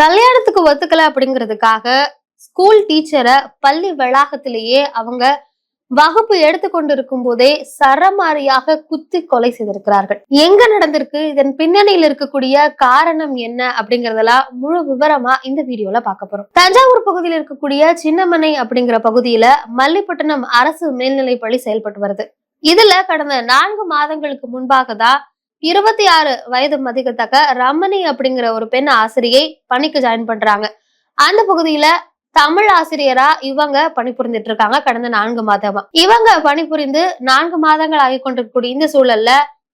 கல்யாணத்துக்கு ஒத்துக்கல அப்படிங்கிறதுக்காக ஸ்கூல் டீச்சரை பள்ளி வளாகத்திலேயே அவங்க வகுப்பு எடுத்துக்கொண்டு இருக்கும் போதே சரமாரியாக குத்தி கொலை செய்திருக்கிறார்கள். எங்க நடந்திருக்கு? இதன் பின்னணியில் இருக்கக்கூடிய காரணம் என்ன அப்படிங்கறதெல்லாம் முழு விவரமா இந்த வீடியோல பார்க்க போறோம். தஞ்சாவூர் பகுதியில் இருக்கக்கூடிய சின்னமனை அப்படிங்கிற பகுதியில மல்லிப்பட்டினம் அரசு மேல்நிலை பள்ளி செயல்பட்டு வருது. இதுல கடந்த நான்கு மாதங்களுக்கு முன்பாக தான் இருபத்தி ஆறு வயது மதிக்கத்தக்க ரமணி அப்படிங்கிற ஒரு பெண் ஆசிரியை பணிக்கு ஜாயின் பண்றாங்க. அந்த பகுதியில தமிழ் ஆசிரியரா இவங்க பணிபுரிந்துட்டு இருக்காங்க கடந்த நான்கு மாதமா. இவங்க பணிபுரிந்து நான்கு மாதங்கள் ஆகி கொண்டிருக்கக்கூடிய இந்த சூழல்ல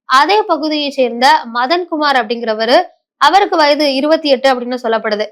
அதே பகுதியை சேர்ந்த மதன்குமார் அப்படிங்கிறவரு அவருக்கு வயது இருபத்தி எட்டு அப்படின்னு சொல்லப்படுது.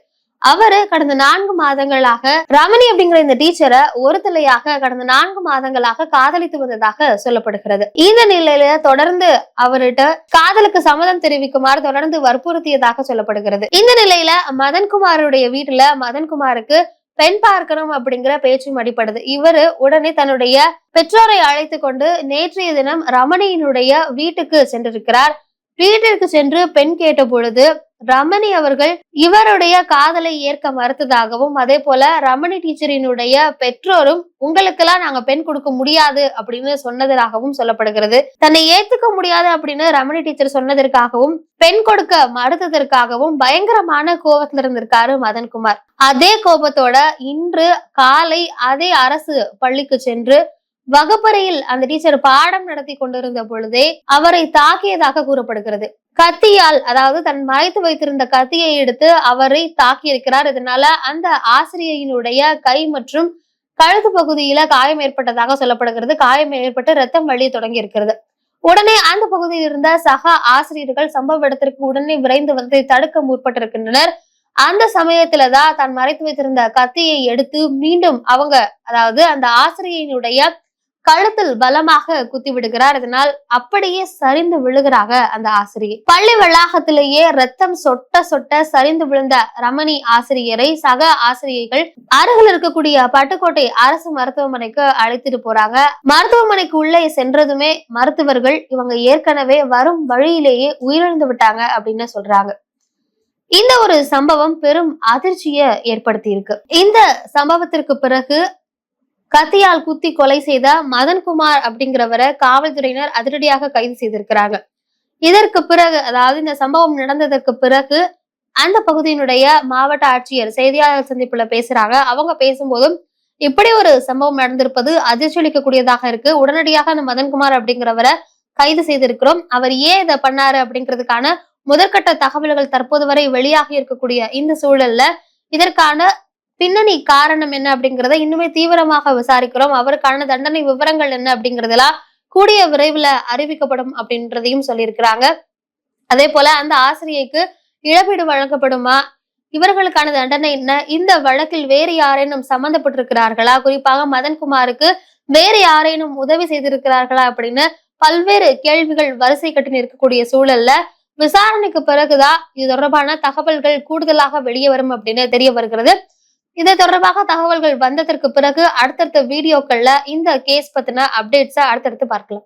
அவரு கடந்த நான்கு மாதங்களாக ரமணி அப்படிங்கிற இந்த டீச்சரை ஒரு தலையாக கடந்த நான்கு மாதங்களாக காதலித்து வந்ததாக சொல்லப்படுகிறது. இந்த நிலையில தொடர்ந்து அவர்கிட்ட காதலுக்கு சம்மதம் தெரிவிக்குமாறு தொடர்ந்து வற்புறுத்தியதாக சொல்லப்படுகிறது. இந்த நிலையில மதன்குமாருடைய வீட்டுல மதன்குமாருக்கு பெண் பார்க்கணும் அப்படிங்கிற பேச்சும் அடிப்படுது இவரு உடனே தன்னுடைய பெற்றோரை அழைத்து கொண்டு நேற்றைய தினம் ரமணியினுடைய வீட்டுக்கு சென்றிருக்கிறார். வீட்டிற்கு சென்று பெண் கேட்ட பொழுது ரமணி அவர்கள் இவருடைய காதலை ஏற்க மறுத்ததாகவும் அதே போல ரமணி டீச்சரினுடைய பெற்றோரும் உங்களுக்கெல்லாம் நாங்க பெண் கொடுக்க முடியாது அப்படின்னு சொன்னதாகவும் சொல்லப்படுகிறது. தன்னை ஏத்துக்க முடியாது அப்படின்னு ரமணி டீச்சர் சொன்னதற்காகவும் பெண் கொடுக்க மறுத்ததற்காகவும் பயங்கரமான கோபத்துல இருந்திருக்காரு மதன்குமார். அதே கோபத்தோட இன்று காலை அதே அரசு பள்ளிக்கு சென்று வகுப்பறையில் அந்த டீச்சர் பாடம் நடத்தி கொண்டிருந்த பொழுதே அவரை தாக்கியதாக கூறப்படுகிறது. கத்தியால் அதாவது தன் மறைத்து வைத்திருந்த கத்தியை எடுத்து அவரை தாக்கி இருக்கிறார் இதனால அந்த ஆசிரியையினுடைய கை மற்றும் கழுத்து பகுதியில காயம் ஏற்பட்டதாக சொல்லப்படுகிறது. காயம் ஏற்பட்டு ரத்தம் வழிய தொடங்கி இருக்கிறது உடனே அந்த பகுதியில் இருந்த சக ஆசிரியர்கள் சம்பவ இடத்திற்கு உடனே விரைந்து வந்து தடுக்க முற்பட்டிருக்கின்றனர். அந்த சமயத்துலதான் தான் மறைத்து வைத்திருந்த கத்தியை எடுத்து மீண்டும் அவங்க அதாவது அந்த ஆசிரியையினுடைய கழுத்தில் பலமாக குத்தி விடுகிறார். இதனால் அப்படியே சரிந்து விழுகிறாங்க அந்த ஆசிரியை. பள்ளி வளாகத்திலேயே ரத்தம் சொட்ட சொட்ட சரிந்து விழுந்த ரமணி ஆசிரியரை சக ஆசிரியர்கள் அருகில் இருக்கக்கூடிய பட்டுக்கோட்டை அரசு மருத்துவமனைக்கு அழைத்துட்டு போறாங்க. மருத்துவமனைக்கு உள்ளே சென்றதுமே மருத்துவர்கள் இவங்க ஏற்கனவே வரும் வழியிலேயே உயிரிழந்து விட்டாங்க அப்படின்னு சொல்றாங்க. இந்த ஒரு சம்பவம் பெரும் அதிர்ச்சியை ஏற்படுத்தி இருக்கு இந்த சம்பவத்திற்கு பிறகு கத்தியால் குத்தி கொலை செய்த மதன்குமார் அப்படிங்கிறவரை காவல்துறையினர் அதிரடியாக கைது செய்திருக்கிறாங்க. இதற்கு பிறகு அதாவது இந்த சம்பவம் நடந்ததற்கு பிறகு அந்த பகுதியினுடைய மாவட்ட ஆட்சியர் செய்தியாளர் சந்திப்புல பேசுறாங்க. அவங்க பேசும்போதும் இப்படி ஒரு சம்பவம் நடந்திருப்பது அதிர்ச்சியளிக்கக்கூடியதாக இருக்கு. உடனடியாக அந்த மதன்குமார் அப்படிங்கிறவரை கைது செய்திருக்கிறோம். அவர் ஏன் இதை பண்ணாரு அப்படிங்கிறதுக்கான முதற்கட்ட தகவல்கள் தற்போது வரை வெளியாகி இருக்கக்கூடிய இந்த சூழல்ல இதற்கான பின்னணி காரணம் என்ன அப்படிங்கறத இன்னுமே தீவிரமாக விசாரிக்கிறோம். அவருக்கான தண்டனை விவரங்கள் என்ன அப்படிங்கறதெல்லாம் கூடிய விரைவில் அறிவிக்கப்படும் அப்படின்றதையும் சொல்லியிருக்கிறாங்க. அதே போல அந்த ஆசிரியைக்கு இழப்பீடு வழங்கப்படுமா? இவர்களுக்கான தண்டனை என்ன? இந்த வழக்கில் வேறு யாரேனும் சம்பந்தப்பட்டிருக்கிறார்களா? குறிப்பாக மதன்குமாருக்கு வேறு யாரேனும் உதவி செய்திருக்கிறார்களா அப்படின்னு பல்வேறு கேள்விகள் வரிசை கட்டி நிற்கக்கூடிய சூழல்ல விசாரணைக்கு பிறகுதான் இது தொடர்பான தகவல்கள் கூடுதலாக வெளியே வரும் அப்படின்னு தெரிய வருகிறது. இது தொடர்பாக தகவல்கள் வந்ததற்கு பிறகு அடுத்தடுத்த வீடியோக்கள்ல இந்த கேஸ் பத்தின அப்டேட்ஸை அடுத்தடுத்து பார்க்கலாம்.